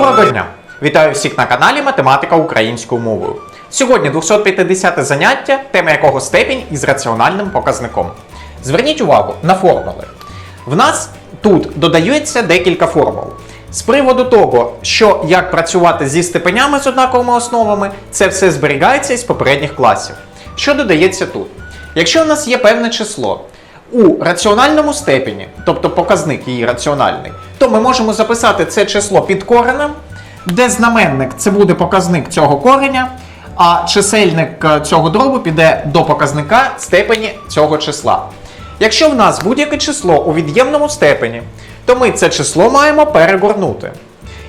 Доброго дня! Вітаю всіх на каналі Математика українською мовою. Сьогодні 250 заняття, тема якого степінь із раціональним показником. Зверніть увагу на формули. В нас тут додається декілька формул. З приводу того, що як працювати зі степенями з однаковими основами, це все зберігається із попередніх класів. Що додається тут? Якщо у нас є певне число у раціональному степені, тобто показник її раціональний, то ми можемо записати це число під коренем, де знаменник це буде показник цього кореня, а чисельник е, цього дробу піде до показника степені цього числа. Якщо в нас будь-яке число у від'ємному степені, то ми це число маємо перегорнути.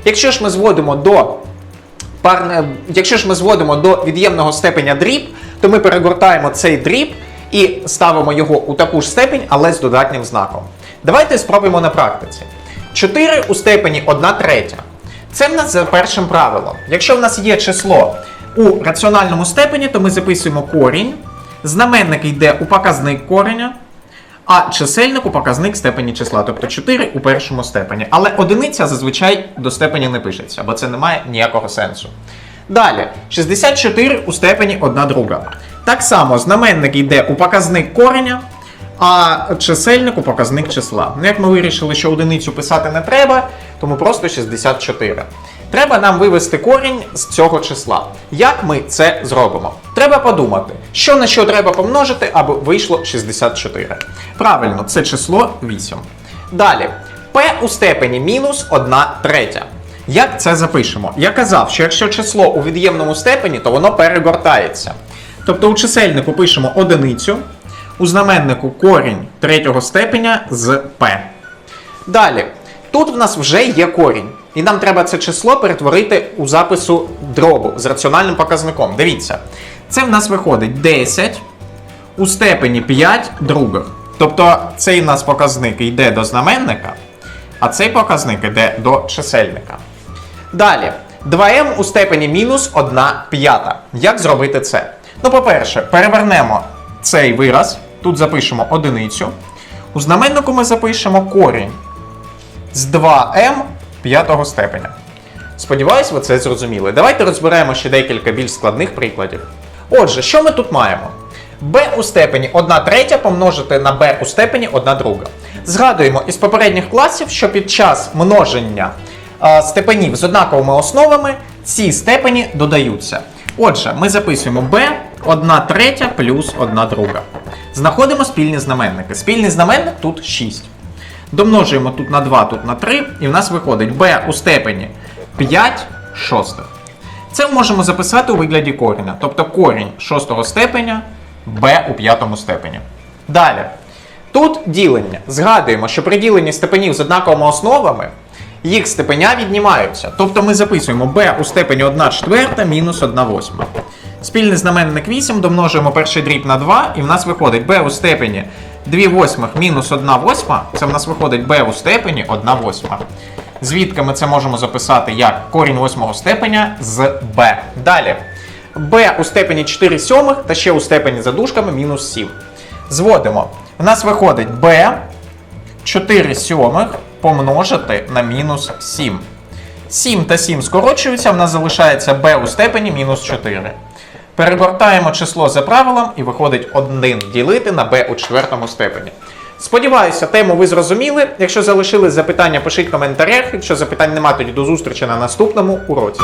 Якщо ж ми зводимо до парне, якщо ж ми зводимо до від'ємного степеня дріб, то ми перегортаємо цей дріб і ставимо його у таку ж степень, але з додатнім знаком. Давайте спробуємо на практиці. 4 у степені 1 третя. Це в нас за першим правилом. Якщо в нас є число у раціональному степені, то ми записуємо корінь, знаменник йде у показник кореня, а чисельник у показник степені числа, тобто 4 у першому степені. Але одиниця зазвичай до степені не пишеться, бо це не має ніякого сенсу. Далі, 64 у степені 1 друга. Так само знаменник йде у показник кореня, а чисельник у показник числа. Ну, як ми вирішили, що одиницю писати не треба, тому просто 64. Треба нам вивести корінь з цього числа. Як ми це зробимо? Треба подумати, що на що треба помножити, аби вийшло 64. Правильно, це число 8. Далі, p у степені мінус 1 третя. Як це запишемо? Я казав, що якщо число у від'ємному степені, то воно перегортається. Тобто у чисельнику пишемо одиницю, у знаменнику корінь третього степеня з p. Далі, тут в нас вже є корінь. І нам треба це число перетворити у запису дробу з раціональним показником. Дивіться, це в нас виходить 10 у степені 5 других. Тобто цей у нас показник йде до знаменника, а цей показник йде до чисельника. Далі, 2m у степені мінус 1 п'ята. Як зробити це? Ну, по-перше, перевернемо цей вираз, тут запишемо одиницю. У знаменнику ми запишемо корінь з 2m п'ятого степеня. Сподіваюсь, ви це зрозуміли. Давайте розберемо ще декілька більш складних прикладів. Отже, що ми тут маємо? b у степені 1 третя помножити на b у степені 1 друга. Згадуємо із попередніх класів, що під час множення е, степенів з однаковими основами ці степені додаються. Отже, ми записуємо b 1 третя плюс 1 друга. Знаходимо спільні знаменники. Спільний знаменник тут 6. Домножуємо тут на 2, тут на 3, і в нас виходить b у степені 5 шостих. Це можемо записати у вигляді коріння, тобто корінь шостого степеня b у п'ятому степені. Далі. Тут ділення. Згадуємо, що при діленні степенів з однаковими основами їх степеня віднімаються. Тобто ми записуємо b у степені 1 четверта мінус 1 восьма. Спільний знаменник 8 домножуємо перший дріб на 2, і в нас виходить b у степені 2 восьмих мінус 1 восьма. Це в нас виходить b у степені 1 восьма. Звідки ми це можемо записати як корінь восьмого степеня з b. Далі. b у степені 4 сьомих та ще у степені за дужками мінус 7. Зводимо. У нас виходить b 4 сьомих помножити на мінус 7. 7 та 7 скорочуються, в нас залишається b у степені мінус 4. Перегортаємо число за правилом і виходить 1 ділити на b у четвертому степені. Сподіваюся, тему ви зрозуміли. Якщо залишили запитання, пишіть в коментарях. Якщо запитань немає, тоді до зустрічі на наступному уроці.